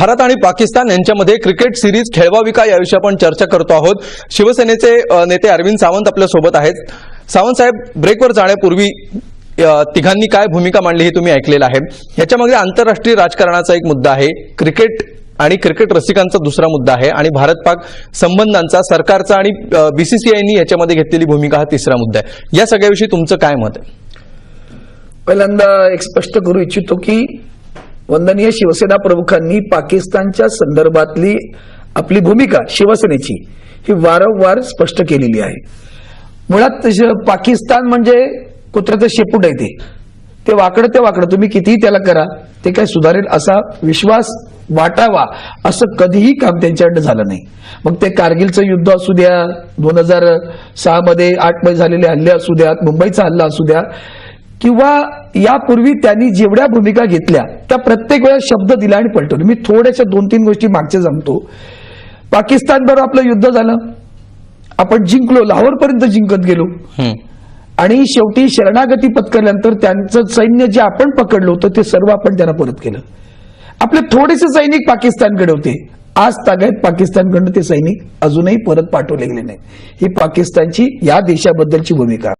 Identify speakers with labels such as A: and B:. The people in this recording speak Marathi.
A: भारत आणि पाकिस्तान यांच्यामध्ये क्रिकेट सिरीज खेळवावी का याविषयी आपण चर्चा करतो आहोत. शिवसेनेचे नेते अरविंद सावंत आपल्यासोबत आहेत. सावंत साहेब ब्रेकवर जाण्यापूर्वी तिघांनी काय भूमिका मांडली हे तुम्ही ऐकलेलं आहे. याच्यामध्ये आंतरराष्ट्रीय राजकारणाचा एक मुद्दा आहे. क्रिकेट आणि क्रिकेट रसिकांचा दुसरा मुद्दा आहे. आणि भारत पाक संबंधांचा सरकारचा आणि बीसीसीआयनी याच्यामध्ये घेतलेली भूमिका हा तिसरा मुद्दा आहे. या सगळ्याविषयी तुमचं काय मत आहे?
B: पहिल्यांदा एक स्पष्ट करू इच्छितो की वंदनीय शिवसेना प्रमुखांनी पाकिस्तानच्या संदर्भातली आपली भूमिका शिवसेनेची ही वारंवार स्पष्ट केलेली आहे. मुळात पाकिस्तान म्हणजे कुत्र्याचं शेपूट आहे ते. ते वाकडं ते वाकडं तुम्ही कितीही त्याला करा ते काय सुधारेल असा विश्वास वाटावा असं कधीही काम त्यांच्याकडनं झालं नाही. मग ते कारगिलचं युद्ध असू द्या दोन हजार सहा मध्ये आठमध्ये झालेले हल्ले असू द्यात मुंबईचा हल्ला असू द्या किंवा यापूर्वी त्यांनी जेवढ्या भूमिका घेतल्या त्या प्रत्येक वेळेस शब्द दिला आणि पलटवले. मी थोड्याशा दोन तीन गोष्टी मागच्या सांगतो पाकिस्तान बरोबर आपलं युद्ध झालं. आपण जिंकलो लाहोरपर्यंत जिंकत गेलो. आणि शेवटी शरणागती पत्करल्यानंतर त्यांचं सैन्य जे आपण पकडलं होतं ते सर्व आपण त्यांना परत केलं. आपले थोडेसे सैनिक पाकिस्तानकडे होते. आज तागायत पाकिस्तानकडनं ते सैनिक अजूनही परत पाठवले गेले नाही ही पाकिस्तानची या देशाबद्दलची भूमिका.